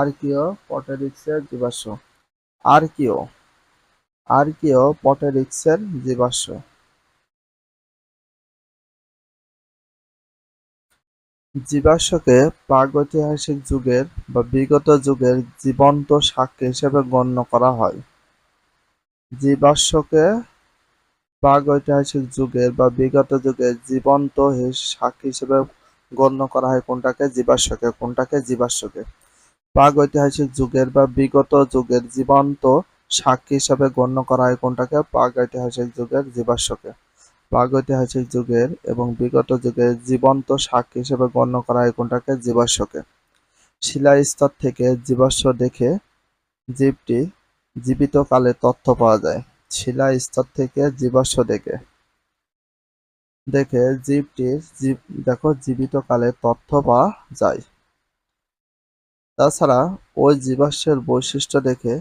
আর্কিও পটেরিক্সের জীবাশ্ম। আর্কিও আর্কিও পটেরিক্সের জীবাশ্ম। জীবাশ্মকে প্রাগৈতিহাসিক যুগের বা বিগত যুগের জীবন্ত সাক্ষ্য হিসেবে গণ্য করা হয়। জীবাশ্মকে প্রাগৈতিহাসিক যুগের বা বিগত যুগের জীবন্ত সাক্ষী হিসেবে গণ্য করা হয় কোনটাকে? জীবাশ্মকে। কোনটাকে? জীবাশ্মকে। প্রাগৈতিহাসিক যুগের বা বিগত যুগের জীবন্ত সাক্ষী হিসাবে গণ্য করা হয় কোনটাকে? প্রাগৈতিহাসিক যুগের জীবাশ্মকে। প্রাগৈতিহাসিক যুগের এবং বিগত যুগের জীবন্ত সাক্ষী হিসেবে গণ্য করা হয় কোনটাকে? জীবাশ্মকে। শিলা স্তর থেকে জীবাশ্ম দেখে জীবটি জীবিত কালে তথ্য পাওয়া যায়। শিলা স্তর থেকে জীবাশ্ম দেখে। দেখে জীবটির জীব দেখো জীবিত কালে তথ্য পাওয়া যায়। তাছাড়া ওই জীবাশ্মের বৈশিষ্ট্য দেখে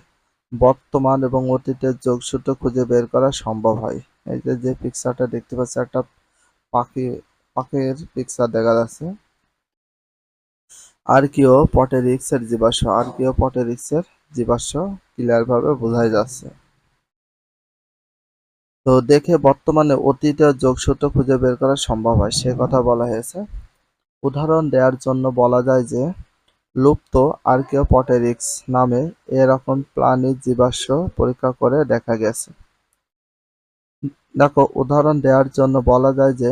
বর্তমান এবং অতীতের যোগসূত্র খুঁজে বের করা সম্ভব হয়। এই যে যে পিকচারটা দেখতে পাচ্ছি, একটা পাখি, পাখির পিকচার দেখা যাচ্ছে। আর আর্কিও পটেরিক্সের জীবাশ্ম, আর্কিও পটেরিক্সের জীবাশ্ম ক্লিয়ার ভাবে বোঝাই যাচ্ছে। তো দেখে বর্তমানে অতীতের যোগসূত্র খুঁজে বের করা সম্ভব হয়, সে কথা বলা হয়েছে। উদাহরণ দেওয়ার জন্য বলা যায় যে লুপ্ত আর্কিওপটেরিক্স নামে এরকম প্রাণীর জীবাশ্ম পরীক্ষা করে দেখা গেছে। দেখো, উদাহরণ দেওয়ার জন্য বলা যায় যে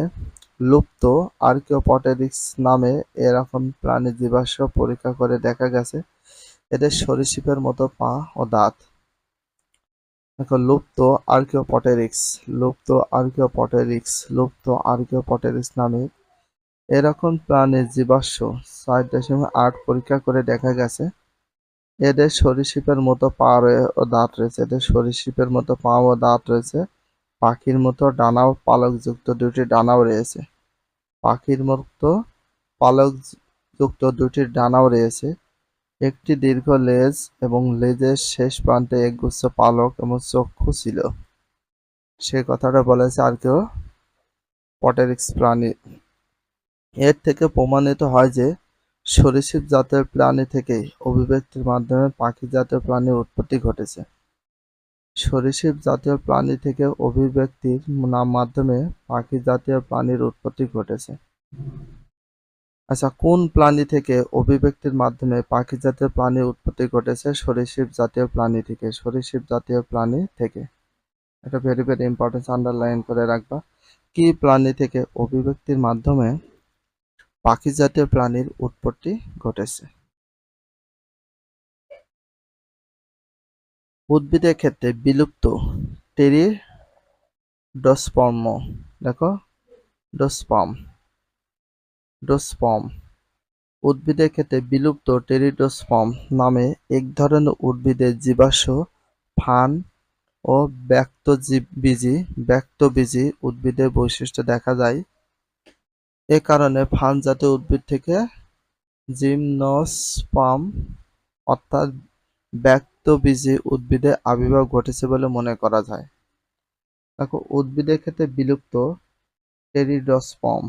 লুপ্ত আর্কিওপটেরিক্স নামে এরকম প্রাণীর জীবাশ্ম পরীক্ষা করে দেখা গেছে। এদের সরীসৃপের মতো পা ও দাঁত। দেখো, লুপ্ত আর্কিওপটেরিক্স লুপ্ত আর্কিওপটেরিক্স লুপ্ত আর্কিওপটেরিক্স নামে এরকম প্রাণীর জীবাশ্ম ছয় দশমিক আট পরীক্ষা করে দেখা গেছে। এদের সরীসৃপের মতো পা ও দাঁত রয়েছে। এদের সরীসৃপের মতো পা ও দাঁত রয়েছে। পাখির মতো ডানা ও পালকযুক্ত দুটি ডানাও রয়েছে। পাখির মতো পালকযুক্ত দুটি ডানাও রয়েছে। একটি দীর্ঘ লেজ এবং লেজের শেষ প্রান্তে একগুচ্ছ পালক এবং চক্ষু ছিল। সে কথাটা বলেছে আর কেউ পটেরিক্স প্রাণী এর থেকে প্রমাণিত হয় যে সরীসৃপ জাতের প্রাণী থেকেই অভিব্যক্তির মাধ্যমে পাখি জাতীয় প্রাণীর উৎপত্তি ঘটেছে। সরীসৃপ জাতীয় প্রাণী থেকে অভিব্যক্তির নাম মাধ্যমে পাখি জাতীয় প্রাণীর উৎপত্তি ঘটেছে। আচ্ছা কোন প্রাণী থেকে অভিব্যক্তির মাধ্যমে পাখি জাতীয় প্রাণীর উৎপত্তি ঘটেছে সরীসৃপ জাতীয় প্রাণী থেকে? সরীসৃপ জাতীয় প্রাণী থেকে। এটা ভেরি ভেরি ইম্পর্টেন্স আন্ডারলাইন করে রাখবা। কি প্রাণী থেকে অভিব্যক্তির মাধ্যমে পাখি জাতীয় প্রাণীর উৎপত্তি ঘটেছে। উদ্ভিদের ক্ষেত্রে বিলুপ্ত টেরিডোস্পর্ম, দেখো ডোস্পাম ডোস্পম উদ্ভিদের ক্ষেত্রে বিলুপ্ত টেরিডোস্পম নামে এক ধরনের উদ্ভিদের জীবাশ্ম, ফান ও ব্যক্তবীজী ব্যক্তবীজী উদ্ভিদের বৈশিষ্ট্য দেখা যায়। এ কারণে ফান জাতীয় উদ্ভিদ থেকে জিমনোস্পার্ম অর্থাৎ ব্যক্তবীজী উদ্ভিদের আবির্ভাব ঘটেছে বলে মনে করা যায়। দেখো, উদ্ভিদের ক্ষেত্রে বিলুপ্ত টেরিডোস্পম।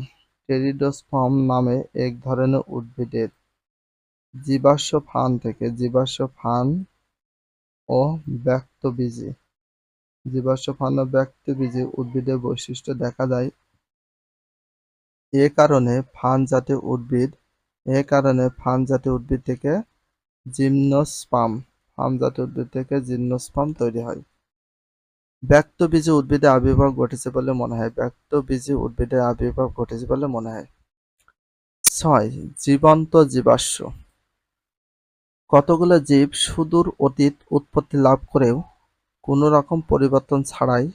টেরিডোস্পম নামে এক ধরনের উদ্ভিদের জীবাশ্ম ফান থেকে জীবাশ্ম ফান ও ব্যক্তবীজী। জীবাশ্ম ফান ও ব্যক্তবীজী উদ্ভিদের বৈশিষ্ট্য দেখা যায় এ কারণে ফান জাতীয় উদ্ভিদ, এ কারণে ফান জাতীয় উদ্ভিদ থেকে জিমনোস্পাম ফার্ম জাতীয় উদ্ভিদ থেকে জিমনোস্পাম তৈরি হয়। ব্যক্তবীজী উদ্ভিদে আবির্ভাব ঘটেছে বলে মনে হয়। ব্যক্তবীজী উদ্ভিদে আবির্ভাব ঘটেছে বলে মনে হয়। ছয়, জীবন্ত জীবাশ্ম। কতগুলো জীব সুদূর অতীত উৎপত্তি লাভ করেও কোনো রকম পরিবর্তন ছাড়াই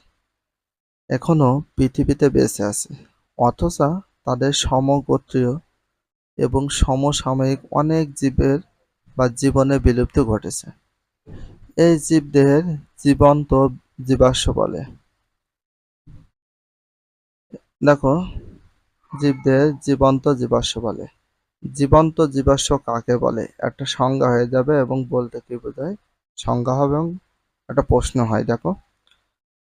এখনও পৃথিবীতে বেঁচে আছে। অথচ তাদের সমগোত্রীয় এবং সমসাময়িক অনেক জীবের বা জীবনে বিলুপ্তি ঘটেছে। এই জীবদের জীবন্ত জীবাশ্ম বলে। দেখো, জীবদের জীবন্ত জীবাশ্ম বলে। জীবন্ত জীবাশ্ম কাকে বলে? একটা সংজ্ঞা হয়ে যাবে এবং বলতে কি বোঝায়? সংজ্ঞা হবে এবং একটা প্রশ্ন হয়, দেখো।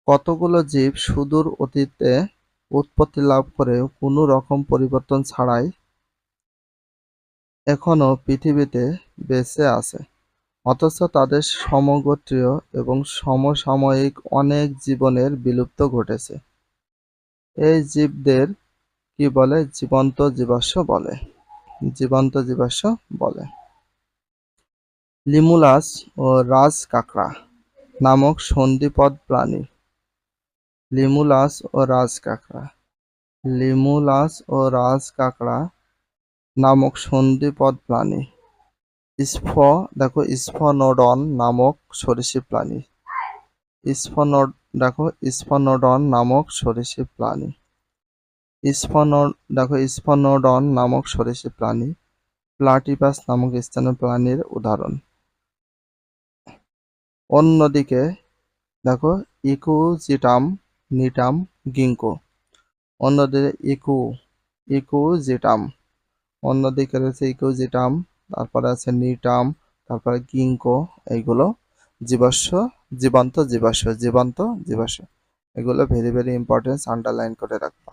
কতগুলো জীব সুদূর অতীতে উৎপত্তি লাভ করে কোনো রকম পরিবর্তন ছাড়াই এখনও পৃথিবীতে বেঁচে আছে। অথচ তাদের সমগোত্রীয় এবং সমসাময়িক অনেক জীবনের বিলুপ্ত ঘটেছে। এই জীবদের কি বলে? জীবন্ত জীবাশ্ম বলে। জীবন্ত জীবাশ্ম বলে। লিমুলাস ও রাজ কাকড়া নামক সন্ধিপদ প্রাণী লিমুলাস ও রাজ কাঁকড়া। লিমুলাস ও রাজ কাঁকড়া নামক সন্ধিপদ প্রাণী। স্ফ, দেখো, স্ফনোডন নামক সরীসৃপ প্রাণী। স্ফনোড দেখো, স্ফনোডন নামক সরীসৃপ প্রাণী। স্ফনো, দেখো, স্ফনোডন নামক সরীসৃপ প্রাণী। প্লাটিপাস নামক স্থানীয় প্রাণীর উদাহরণ। অন্যদিকে, দেখো, ইকুজিটাম নিটাম গিঙ্কো অন্যদের ইকো ইকো জেটাম। অন্যদিকে রয়েছে ইকুজিটাম তারপরে আছে নিটাম, তারপরে গিঙ্কো এইগুলো জীবাশ্ম, জীবন্ত জীবাশ্ম জীবন্ত জীবাশ্ম। এগুলো ভেরি ভেরি ইম্পর্টেন্স আন্ডারলাইন করে রাখবা।